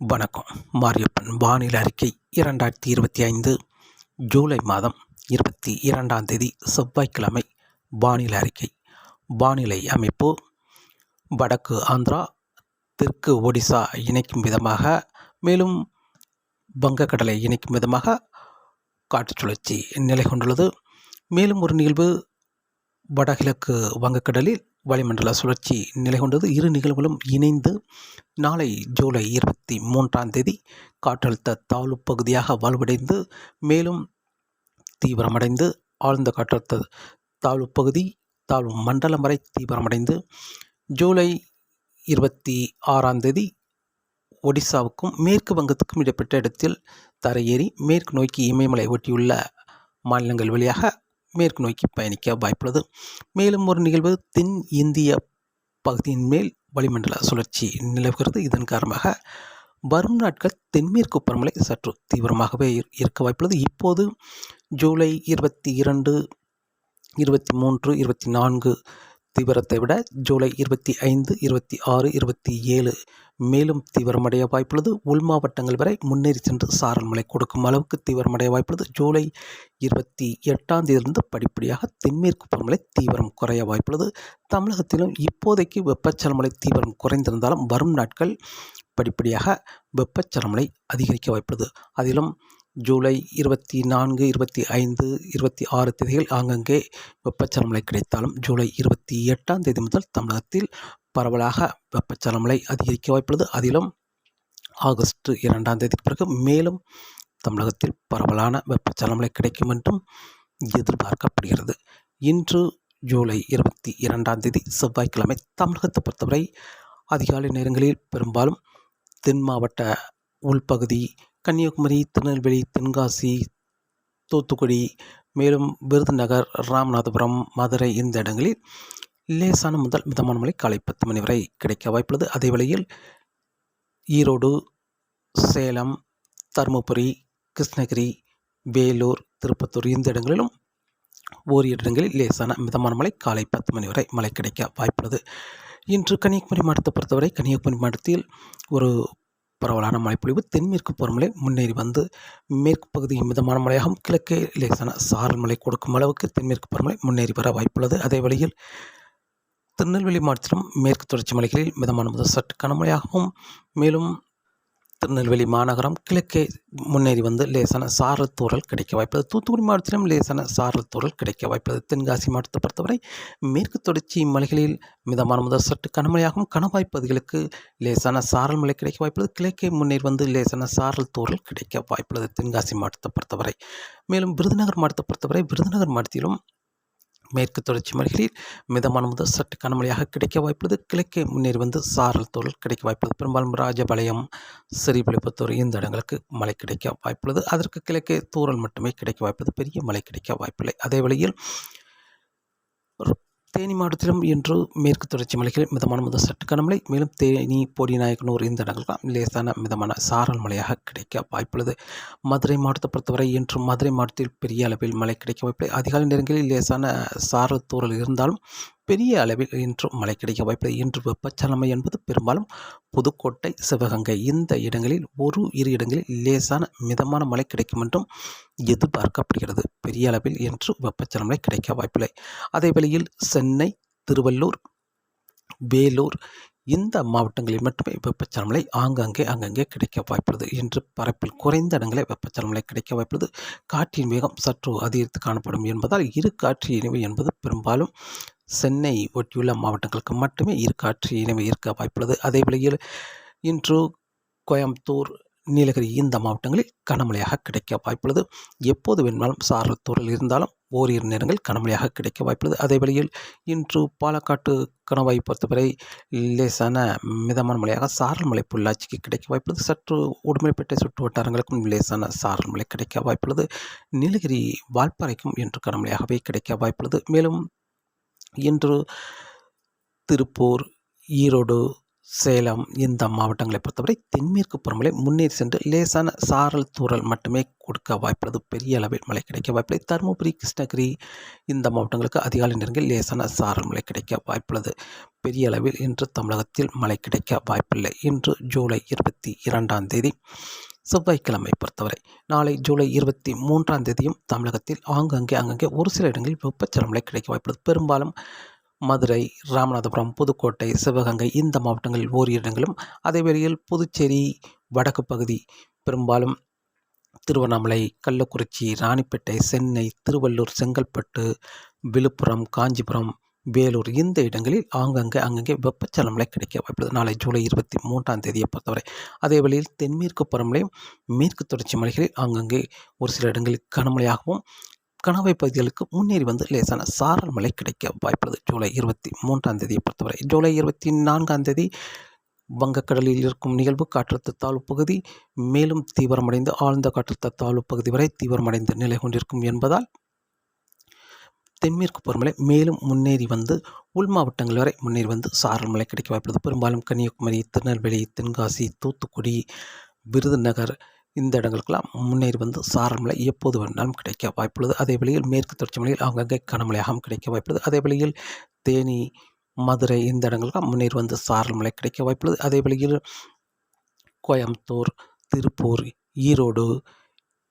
வணக்கம். மாரியப்பன் வானிலை அறிக்கை இரண்டாயிரத்தி இருபத்தி ஐந்து ஜூலை மாதம் இருபத்தி இரண்டாம் தேதி செவ்வாய்க்கிழமை வானிலை அறிக்கை. வானிலை அமைப்பு வடக்கு ஆந்திரா தெற்கு ஒடிசா இணைக்கும் விதமாக மேலும் வங்கக்கடலை இணைக்கும் விதமாக காற்று சுழற்சி நிலை கொண்டுள்ளது மேலும் ஒரு நிகழ்வு வடகிழக்கு வங்கக்கடலில் வளிமண்டல சுழற்சி நிலை கொண்டது இரு நிகழ்வுகளும் இணைந்து நாளை ஜூலை இருபத்தி மூன்றாம் தேதி காற்றழுத்த தாழ்வு பகுதியாக வலுவடைந்து மேலும் தீவிரமடைந்து ஆழ்ந்த காற்றழுத்த தாழ்வு பகுதி தாழ்வு மண்டலம் வரை தீவிரமடைந்து ஜூலை இருபத்தி ஆறாம் தேதி ஒடிசாவுக்கும் மேற்கு வங்கத்துக்கும் இடப்பட்ட இடத்தில் தரையேறி மேற்கு நோக்கி இமயமலை ஒட்டியுள்ள மாநிலங்கள் வழியாக மேற்கு நோக்கி பயணிக்க வாய்ப்புள்ளது. மேலும் ஒரு நிகழ்வு தென் இந்திய பகுதியின் மேல் வளிமண்டல சுழற்சி நிலவுகிறது. இதன் காரணமாக வரும் நாட்கள் தென்மேற்கு பருவமழை சற்று தீவிரமாகவே இருக்க வாய்ப்புள்ளது. இப்போது ஜூலை இருபத்தி இரண்டு இருபத்தி மூன்று இருபத்தி நான்கு தீவிரத்தை விட ஜூலை இருபத்தி ஐந்து இருபத்தி ஆறு இருபத்தி ஏழு மேலும் தீவிரமடைய வாய்ப்புள்ளது. உள் மாவட்டங்கள் வரை முன்னேறி சென்று சாரல் மழை கொடுக்கும் அளவுக்கு தீவிரமடைய வாய்ப்புள்ளது. ஜூலை இருபத்தி எட்டாம் தேதியிலிருந்து படிப்படியாக தென்மேற்கு பருவமழை தீவிரம் குறைய வாய்ப்புள்ளது. தமிழகத்திலும் இப்போதைக்கு வெப்பச்சலமலை தீவிரம் குறைந்திருந்தாலும் வரும் நாட்கள் படிப்படியாக வெப்பச்சலமலை அதிகரிக்க வாய்ப்புள்ளது. அதிலும் ஜூலை இருபத்தி நான்கு இருபத்தி ஐந்து இருபத்தி ஆறு தேதிகள் ஆங்கங்கே வெப்பச்சலமலை கிடைத்தாலும் ஜூலை இருபத்தி எட்டாம் தேதி முதல் தமிழகத்தில் பரவலாக வெப்பச்சலமலை அதிகரிக்க வாய்ப்புள்ளது. அதிலும் ஆகஸ்ட் இரண்டாம் தேதி பிறகு மேலும் தமிழகத்தில் பரவலான வெப்பச்சலமலை கிடைக்கும் என்றும் எதிர்பார்க்கப்படுகிறது. இன்று ஜூலை இருபத்தி இரண்டாம் தேதி செவ்வாய்க்கிழமை தமிழகத்தை பொறுத்தவரை அதிகாலை நேரங்களில் பெரும்பாலும் தென் மாவட்ட உள்பகுதி கன்னியாகுமரி திருநெல்வேலி தென்காசி தூத்துக்குடி மேலும் விருதுநகர் ராமநாதபுரம் மதுரை இந்த இடங்களில் லேசான முதல் மிதமான மழை காலை பத்து மணி வரை கிடைக்க வாய்ப்புள்ளது. அதே வேளையில் ஈரோடு சேலம் தருமபுரி கிருஷ்ணகிரி வேலூர் திருப்பத்தூர் இந்த இடங்களிலும் ஓரிரு இடங்களில் லேசான மிதமான மழை காலை பத்து மணி வரை மழை கிடைக்க வாய்ப்புள்ளது. இன்று கன்னியாகுமரி மாவட்டத்தை பொறுத்தவரை கன்னியாகுமரி மாவட்டத்தில் ஒரு பரவலான மழைப்பொழிவு தென்மேற்கு பருவமழை முன்னேறி வந்து மேற்கு பகுதி மிதமான மழையாகவும் கிழக்கே லேசான சாரல் மழை கொடுக்கும் அளவுக்கு தென்மேற்கு பருவமழை முன்னேறி வர வாய்ப்புள்ளது. அதே வழியில் திருநெல்வேலி மாவட்டத்திலும் மேற்கு தொடர்ச்சி மலைகளில் மிதமான முதல் சற்று கனமழையாகவும் மேலும் திருநெல்வேலி மாநகரம் கிழக்கே முன்னேறி வந்து லேசான சாரல் தூரல் கிடைக்க வாய்ப்பது தூத்துக்குடி மாவட்டத்திலும் லேசான சாரல் தூரல் கிடைக்க வாய்ப்பது தென்காசி மாவட்டத்தை பொறுத்தவரை மேற்கு தொடர்ச்சி மலைகளில் மிதமான முதல் சற்று கனமழையாகவும் கணவாய் பகுதிகளுக்கு லேசான சாரல் மழை கிடைக்க வாய்ப்புள்ளது கிழக்கே முன்னேறி வந்து லேசான சாரல் தூரல் கிடைக்க வாய்ப்புள்ளது தென்காசி மாவட்டத்தை பொறுத்தவரை. மேலும் விருதுநகர் மாவட்டத்தை பொறுத்தவரை விருதுநகர் மாவட்டத்திலும் மேற்கு தொடர்ச்சி மலைகளில் மிதமான முதல் சற்று கனமழையாக கிடைக்க வாய்ப்புள்ளது. கிழக்கே முன்னேறி வந்து சாரல் தோல் கிடைக்க வாய்ப்புள்ளது. பெரும்பாலும் ராஜபாளையம் சிறிபுலிபுத்தூர் இந்த இடங்களுக்கு மழை கிடைக்க வாய்ப்புள்ளது. அதற்கு கிழக்கே தூரல் மட்டுமே கிடைக்க வாய்ப்புள்ளது. பெரிய மழை கிடைக்க வாய்ப்பில்லை. அதே வழியில் தேனி மாவட்டத்திலும் இன்று மேற்கு தொடர்ச்சி மலைகளில் மிதமான முதல் சற்று கனமழை. மேலும் தேனி பொடிநாயக்கனூர் இந்த இடங்கள்லாம் லேசான மிதமான சாரல் மழையாக கிடைக்க வாய்ப்புள்ளது. மதுரை மாவட்டத்தை பொறுத்தவரை இன்று மதுரை மாவட்டத்தில் பெரிய அளவில் மழை கிடைக்க வாய்ப்பில்லை. அதிகாலை நேரங்களில் லேசான சாரல் தூரல் இருந்தாலும் பெரிய அளவில் இன்றும் மழை கிடைக்க வாய்ப்பில்லை. இன்று வெப்பச்சலமை என்பது பெரும்பாலும் புதுக்கோட்டை சிவகங்கை இந்த இடங்களில் ஒரு இரு இடங்களில் லேசான மிதமான மழை கிடைக்கும் என்றும் எதிர்பார்க்கப்படுகிறது. பெரிய அளவில் இன்று வெப்பச்சலமை கிடைக்க வாய்ப்பில்லை. அதே வேளையில் சென்னை திருவள்ளூர் வேலூர் இந்த மாவட்டங்களில் மட்டுமே வெப்பச்சலமலை ஆங்காங்கே அங்கங்கே கிடைக்க வாய்ப்புள்ளது. இன்று பரப்பில் குறைந்த இடங்களே வெப்பச்சலமலை கிடைக்க வாய்ப்புள்ளது. காற்றின் வேகம் சற்று அதிகரித்து காணப்படும் என்பதால் இரு காற்று இணைவு என்பது பெரும்பாலும் சென்னை ஒட்டியுள்ள மாவட்டங்களுக்கு மட்டுமே இரு காற்று இருக்க வாய்ப்புள்ளது. அதே வழியில் இன்று கோயம்புத்தூர் நீலகிரி இந்த மாவட்டங்களில் கனமழையாக கிடைக்க வாய்ப்புள்ளது. எப்போது வேணுமாலும் சாரத்தூரில் இருந்தாலும் ஓரிரு நேரங்கள் கனமழையாக கிடைக்க வாய்ப்புள்ளது. அதே வழியில் இன்று பாலக்காட்டு கணவாய் பொறுத்தவரை லேசான மிதமான மழையாக சாரல் மலை பொள்ளாச்சிக்கு கிடைக்க வாய்ப்புள்ளது. சற்று உடுமலைப்பேட்டை சுற்று வட்டாரங்களுக்கும் லேசான சாரல் மழை கிடைக்க வாய்ப்புள்ளது. நீலகிரி வால்பாறைக்கும் இன்று கனமழையாகவே கிடைக்க வாய்ப்புள்ளது. மேலும் இன்று திருப்பூர் ஈரோடு சேலம் இந்த மாவட்டங்களை பொறுத்தவரை தென்மேற்கு பருவமழை முன்னேறி சென்று லேசான சாரல் தூறல் மட்டுமே கொடுக்க வாய்ப்புள்ளது. பெரிய அளவில் மழை கிடைக்க வாய்ப்பில்லை. தருமபுரி கிருஷ்ணகிரி இந்த மாவட்டங்களுக்கு அதிகாலை நேரங்களில் லேசான சாரல் மழை கிடைக்க வாய்ப்புள்ளது. பெரிய அளவில் இன்று தமிழகத்தில் மழை கிடைக்க வாய்ப்பில்லை. இன்று ஜூலை இருபத்தி இரண்டாம் தேதி செவ்வாய்க்கிழமை பொறுத்தவரை நாளை ஜூலை இருபத்தி மூன்றாம் தேதியும் தமிழகத்தில் ஆங்காங்கே அங்கங்கே ஒரு சில இடங்களில் வெப்பச்சலமலை கிடைக்க வாய்ப்புள்ளது பெரும்பாலும் மதுரை ராமநாதபுரம் புதுக்கோட்டை சிவகங்கை இந்த மாவட்டங்களில் ஓரிரு இடங்களும் அதே வேளையில் புதுச்சேரி வடக்கு பகுதி பெரும்பாலும் திருவண்ணாமலை கள்ளக்குறிச்சி ராணிப்பேட்டை சென்னை திருவள்ளூர் செங்கல்பட்டு விழுப்புரம் காஞ்சிபுரம் வேலூர் இந்த இடங்களில் ஆங்கங்கே அங்கங்கே வெப்பச்சலமலை கிடைக்க வாய்ப்புள்ளது. நாளை ஜூலை இருபத்தி மூன்றாம் தேதியை பொறுத்தவரை. அதே வழியில் தென்மேற்கு பருவமழையும் மேற்கு தொடர்ச்சி மலைகளில் ஆங்கங்கே ஒரு சில இடங்களில் கனமழையாகவும் கணவை பகுதிகளுக்கு முன்னேறி வந்து லேசான சாரல் மழை கிடைக்க வாய்ப்புள்ளது. ஜூலை இருபத்தி மூன்றாம் தேதியை பொறுத்தவரை. ஜூலை இருபத்தி நான்காம் தேதி வங்கக்கடலில் இருக்கும் நிகழ்வு காற்றழுத்த தாழ்வு பகுதி மேலும் தீவிரமடைந்து ஆழ்ந்த காற்றழுத்த தாழ்வு பகுதி வரை தீவிரமடைந்த நிலை கொண்டிருக்கும் என்பதால் தென்மேற்கு பருவமழை மேலும் முன்னேறி வந்து உள் மாவட்டங்கள் வரை முன்னேறி வந்து சாரல் மழை கிடைக்க வாய்ப்புள்ளது. பெரும்பாலும் கன்னியாகுமரி திருநெல்வேலி தென்காசி தூத்துக்குடி விருதுநகர் இந்த இடங்களுக்கெல்லாம் முன்னேறி வந்து சாரல் மழை எப்போது வேணாலும் கிடைக்க வாய்ப்புள்ளது. அதே வழியில் மேற்கு தொடர்ச்சி மலையில் அங்கங்கே கனமழையாகவும் கிடைக்க வாய்ப்புள்ளது. அதே வழியில் தேனி மதுரை இந்த இடங்களுக்கெல்லாம் முன்னேறி வந்து சாரல் மழை கிடைக்க வாய்ப்புள்ளது. அதே வழியில் கோயம்புத்தூர் திருப்பூர் ஈரோடு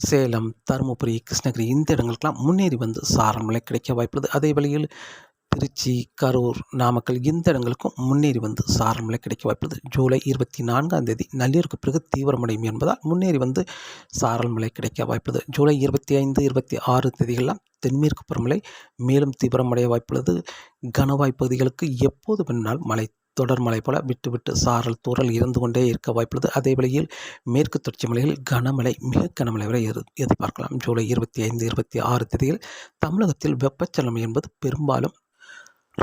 சேலம் தருமபுரி கிருஷ்ணகிரி இந்த இடங்களுக்கெல்லாம் முன்னேறி வந்து சாரமலை கிடைக்க வாய்ப்புள்ளது. அதே வழியில் திருச்சி கரூர் நாமக்கல் இந்த இடங்களுக்கும் முன்னேறி வந்து சாரமலை கிடைக்க வாய்ப்புள்ளது. ஜூலை இருபத்தி நான்காம் தேதி நள்ளிரவுக்கு பிறகு தீவிரமடையும் என்பதால் முன்னேறி வந்து சாரல் மழை கிடைக்க வாய்ப்புள்ளது. ஜூலை இருபத்தி ஐந்து இருபத்தி ஆறு தேதிகளெலாம் தென்மேற்கு பருவமழை மேலும் தீவிரமடைய வாய்ப்புள்ளது. கனவாய் பகுதிகளுக்கு எப்போது வேணாலும் மழை தொடர்மழை போல விட்டு விட்டு சாரல் தூரல் இருந்து கொண்டே இருக்க வாய்ப்புள்ளது. அதே வழியில் மேற்கு தொடர்ச்சி மலையில் கனமழை மிக கனமழை வரை எதிர் எதிர்பார்க்கலாம். ஜூலை இருபத்தி ஐந்து இருபத்தி ஆறு தேதியில் தமிழகத்தில் வெப்பச்சலனம் என்பது பெரும்பாலும்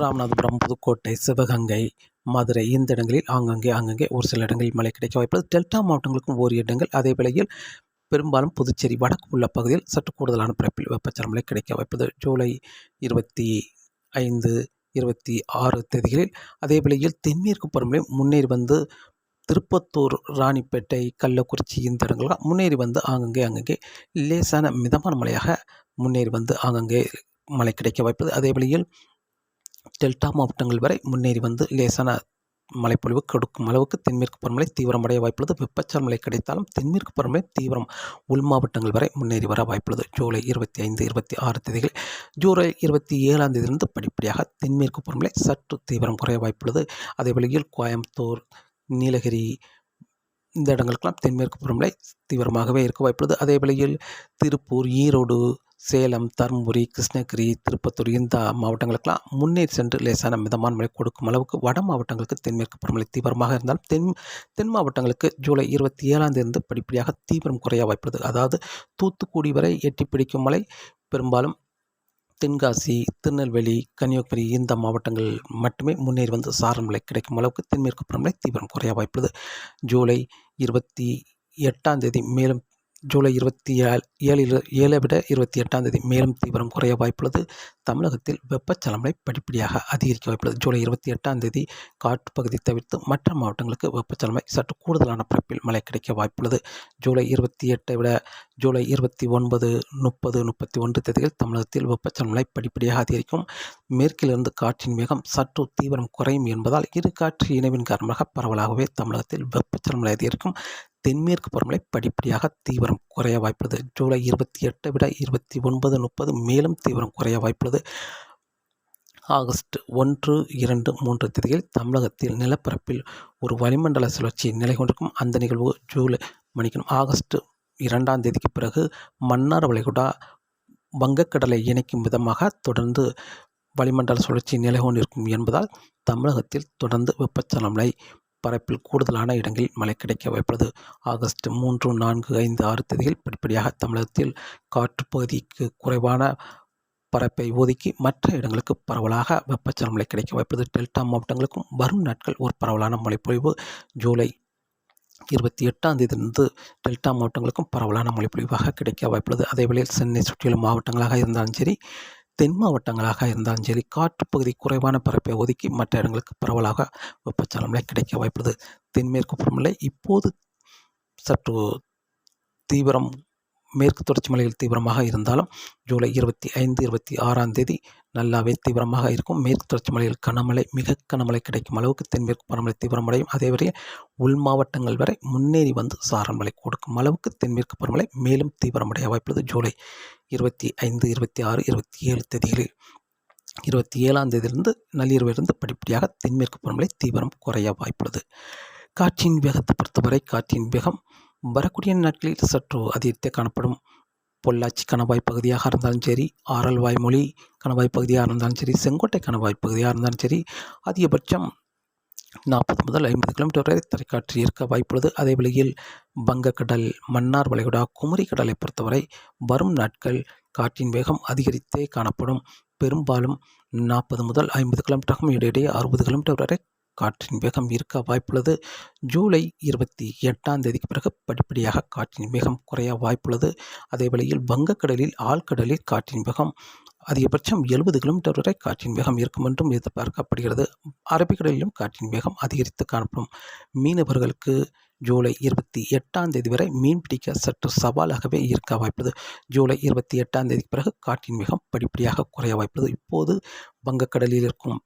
ராமநாதபுரம் புதுக்கோட்டை சிவகங்கை மதுரை இந்த இடங்களில் ஆங்கங்கே ஆங்கங்கே ஒரு சில இடங்களில் மழை கிடைக்க வாய்ப்புள்ளது. டெல்டா மாவட்டங்களுக்கும் ஓரிரு இடங்கள். அதே வேளையில் பெரும்பாலும் புதுச்சேரி வடக்கு உள்ள பகுதியில் சற்று கூடுதலான பிறப்பில் வெப்பச்சலமலை கிடைக்க வாய்ப்பது ஜூலை இருபத்தி ஐந்து இருபத்தி ஆறு தேதிகளில். அதே வேளையில் தென்மேற்கு பருவமழை முன்னேறி வந்து திருப்பத்தூர் ராணிப்பேட்டை கள்ளக்குறிச்சி இந்த இடங்கள்லாம் முன்னேறி வந்து ஆங்கங்கே அங்கங்கே லேசான மிதமான மழையாக முன்னேறி வந்து ஆங்கங்கே மழை கிடைக்க வாய்ப்பது அதே வழியில் டெல்டா மாவட்டங்கள் வரை முன்னேறி வந்து லேசான மழைப்பொழிவு கொடுக்கும் அளவுக்கு தென்மேற்கு பருவமழை தீவிரமடைய வாய்ப்புள்ளது. வெப்பச்சல் மழை கிடைத்தாலும் தென்மேற்கு பருவமழை தீவிரம் உள் மாவட்டங்கள் வரை முன்னேறி வர வாய்ப்புள்ளது. ஜூலை இருபத்தி ஐந்து இருபத்தி ஆறு தேதிகள் ஜூலை இருபத்தி ஏழாம் தேதியிலிருந்து படிப்படியாக தென்மேற்கு பருவமழை சற்று தீவிரம் குறைய வாய்ப்புள்ளது. அதே வழியில் கோயம்புத்தூர் நீலகிரி இந்த இடங்களுக்கெல்லாம் தென்மேற்கு பருவமழை தீவிரமாகவே இருக்க வாய்ப்புள்ளது. அதே வேளையில் திருப்பூர் ஈரோடு சேலம் தருமபுரி கிருஷ்ணகிரி திருப்பத்தூர் இந்த மாவட்டங்களுக்கெல்லாம் முன்னேறி சென்று லேசான மிதமான மழை கொடுக்கும் அளவுக்கு வட மாவட்டங்களுக்கு தென்மேற்கு பருவமழை தீவிரமாக இருந்தாலும் தென் தென் மாவட்டங்களுக்கு ஜூலை இருபத்தி ஏழாம் தேதி படிப்படியாக தீவிரம் குறைய வாய்ப்புள்ளது. அதாவது தூத்துக்குடி வரை எட்டி பிடிக்கும் மழை. பெரும்பாலும் தென்காசி திருநெல்வேலி கன்னியாகுமரி இந்த மாவட்டங்கள் மட்டுமே முன்னேறி வந்து சாரல் மழை கிடைக்கும் அளவுக்கு தென்மேற்கு பருவமழை தீவிரம் குறைய வாய்ப்புள்ளது. ஜூலை இருபத்தி எட்டாம் தேதி மேலும் ஜூலை இருபத்தி ஏழு ஏழில் ஏழை விட இருபத்தி எட்டாம் தேதி மேலும் தீவிரம் குறைய வாய்ப்புள்ளது. தமிழகத்தில் வெப்பச்சலமலை படிப்படியாக அதிகரிக்க வாய்ப்புள்ளது. ஜூலை இருபத்தி எட்டாம் தேதி காற்று பகுதி தவிர்த்து மற்ற மாவட்டங்களுக்கு வெப்பச்சலமை சற்று கூடுதலான பரப்பில் மழை கிடைக்க வாய்ப்புள்ளது. ஜூலை இருபத்தி எட்டை விட ஜூலை இருபத்தி ஒன்பது முப்பது முப்பத்தி ஒன்று தேதிகள் தமிழகத்தில் வெப்பச்சலமலை படிப்படியாக அதிகரிக்கும். மேற்கிலிருந்து காற்றின் வேகம் சற்று தீவிரம் குறையும் என்பதால் இரு காற்று இணைவின் காரணமாக பரவலாகவே தமிழகத்தில் வெப்பச்சலமலை அதிகரிக்கும். தென்மேற்கு பருவமழை படிப்படியாக தீவிரம் குறைய வாய்ப்புள்ளது. ஜூலை இருபத்தி எட்டை விட இருபத்தி ஒன்பது முப்பது மேலும் தீவிரம் குறைய வாய்ப்புள்ளது. ஆகஸ்ட் ஒன்று இரண்டு மூன்று தேதியில் தமிழகத்தில் நிலப்பரப்பில் ஒரு வளிமண்டல சுழற்சி நிலை கொண்டிருக்கும். அந்த நிகழ்வு ஜூலை மணிக்கணும் ஆகஸ்ட் இரண்டாம் தேதிக்கு பிறகு மன்னார் வளைகுடா வங்கக்கடலை இணைக்கும் விதமாக தொடர்ந்து வளிமண்டல சுழற்சி நிலை கொண்டிருக்கும் என்பதால் தமிழகத்தில் தொடர்ந்து வெப்பச்சலமழை பரப்பில் கூடுதலான இடங்களில் மழை கிடைக்க வாய்ப்புள்ளது. ஆகஸ்ட் மூன்று நான்கு ஐந்து ஆறு தேதியில் படிப்படியாக தமிழகத்தில் காற்று பகுதிக்கு குறைவான பரப்பை ஒதுக்கி மற்ற இடங்களுக்கு பரவலாக வெப்பச்சல மழை கிடைக்க வாய்ப்புள்ளது. டெல்டா மாவட்டங்களுக்கும் வரும் நாட்கள் ஒரு பரவலான மழைப்பொழிவு. ஜூலை இருபத்தி எட்டாம் தேதியிலிருந்து டெல்டா மாவட்டங்களுக்கும் பரவலான மழைப்பொழிவாக கிடைக்க வாய்ப்புள்ளது. அதே வேளையில் சென்னை சுற்றியுள்ள மாவட்டங்களாக இருந்தாலும் சரி தென் மாவட்டங்களாக இருந்தாலும் சரி காற்று பகுதி குறைவான பரப்பை ஒதுக்கி மற்ற இடங்களுக்கு பரவலாக வெப்பச்சலனமழை கிடைக்க வாய்ப்புள்ளது. தென்மேற்கு பருவமழை இப்போது சற்று தீவிரம் மேற்கு தொடர்ச்சி மலையில் தீவிரமாக இருந்தாலும் ஜூலை இருபத்தி ஐந்து இருபத்தி ஆறாம் தேதி நல்லாவே தீவிரமாக இருக்கும். மேற்கு தொடர்ச்சி மலையில் கனமழை மிக கனமழை கிடைக்கும் அளவுக்கு தென்மேற்கு பருவமழை தீவிரமடையும். அதேவரை உள் மாவட்டங்கள் வரை முன்னேறி வந்து சாரல் மழை கொடுக்கும் அளவுக்கு தென்மேற்கு பருவமழை மேலும் தீவிரமடைய வாய்ப்புள்ளது. ஜூலை இருபத்தி ஐந்து இருபத்தி ஆறு இருபத்தி ஏழு தேதிகளில் இருபத்தி ஏழாம் தேதியிலிருந்து நள்ளிரவிலிருந்து படிப்படியாக தென்மேற்கு பருவமழை தீவிரம் குறைய வாய்ப்புள்ளது. காற்றின் வேகத்தை பொறுத்தவரை காற்றின் வேகம் வரக்கூடிய நாட்களில் சற்று அதிகரித்தே காணப்படும். பொள்ளாச்சி கணவாய் பகுதியாக இருந்தாலும் சரி ஆரல்வாய் மொழி கணவாய் பகுதியாக இருந்தாலும் சரி செங்கோட்டை கணவாய் பகுதியாக இருந்தாலும் சரி அதிகபட்சம் நாற்பது முதல் ஐம்பது கிலோமீட்டர் வரை தரைக்காற்று இருக்க வாய்ப்புள்ளது. அதே வேளையில் வங்கக்கடல் மன்னார் வளைகுடா குமரி கடலை பொறுத்தவரை வரும் நாட்கள் காற்றின் வேகம் அதிகரித்தே காணப்படும். பெரும்பாலும் நாற்பது முதல் ஐம்பது கிலோமீட்டருக்கும் இடையிடையே அறுபது கிலோமீட்டர் வரை காற்றின் வேகம் இருக்க வாய்ப்புள்ளது. ஜூலை இருபத்தி எட்டாம் தேதிக்கு பிறகு படிப்படியாக காற்றின் வேகம் குறைய வாய்ப்புள்ளது. அதே வேளையில் வங்கக்கடலில் ஆழ்கடலில் காற்றின் வேகம் அதிகபட்சம் எழுபது கிலோமீட்டர் வரை காற்றின் வேகம் இருக்கும் என்றும் எதிர்பார்க்கப்படுகிறது. அரபிக்கடலிலும் காற்றின் வேகம் அதிகரித்து காணப்படும். மீனவர்களுக்கு ஜூலை இருபத்தி எட்டாம் தேதி வரை மீன் பிடிக்க சற்று சவாலாகவே இருக்க வாய்ப்புள்ளது. ஜூலை இருபத்தி எட்டாம் தேதிக்கு பிறகு காற்றின் வேகம் படிப்படியாக குறைய வாய்ப்புள்ளது. இப்போது வங்கக்கடலில் இருக்கும்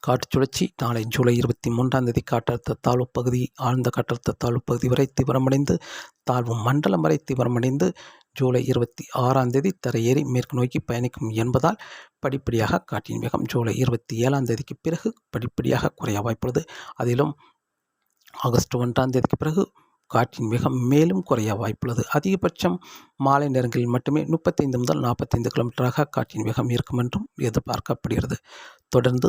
காற்று சுழற்சி நாளை ஜூலை இருபத்தி மூன்றாம் தேதி காற்றழுத்த தாழ்வு பகுதி ஆழ்ந்த காற்றழுத்த தாழ்வு பகுதி வரை தீவிரமடைந்து தாழ்வு மண்டலம் வரை தீவிரமடைந்து ஜூலை இருபத்தி ஆறாம் தேதி தரையேறி மேற்கு நோக்கி பயணிக்கும் என்பதால் படிப்படியாக காற்றின் வேகம் ஜூலை இருபத்தி ஏழாம் தேதிக்கு பிறகு படிப்படியாக குறைய வாய்ப்புள்ளது. அதிலும் ஆகஸ்ட் ஒன்றாம் தேதிக்கு பிறகு காற்றின் வேகம் மேலும் குறைய வாய்ப்புள்ளது. அதிகபட்சம் மாலை நேரங்களில் மட்டுமே முப்பத்தைந்து முதல் நாற்பத்தைந்து கிலோமீட்டராக காற்றின் வேகம் இருக்கும் என்றும் எதிர்பார்க்கப்படுகிறது. தொடர்ந்து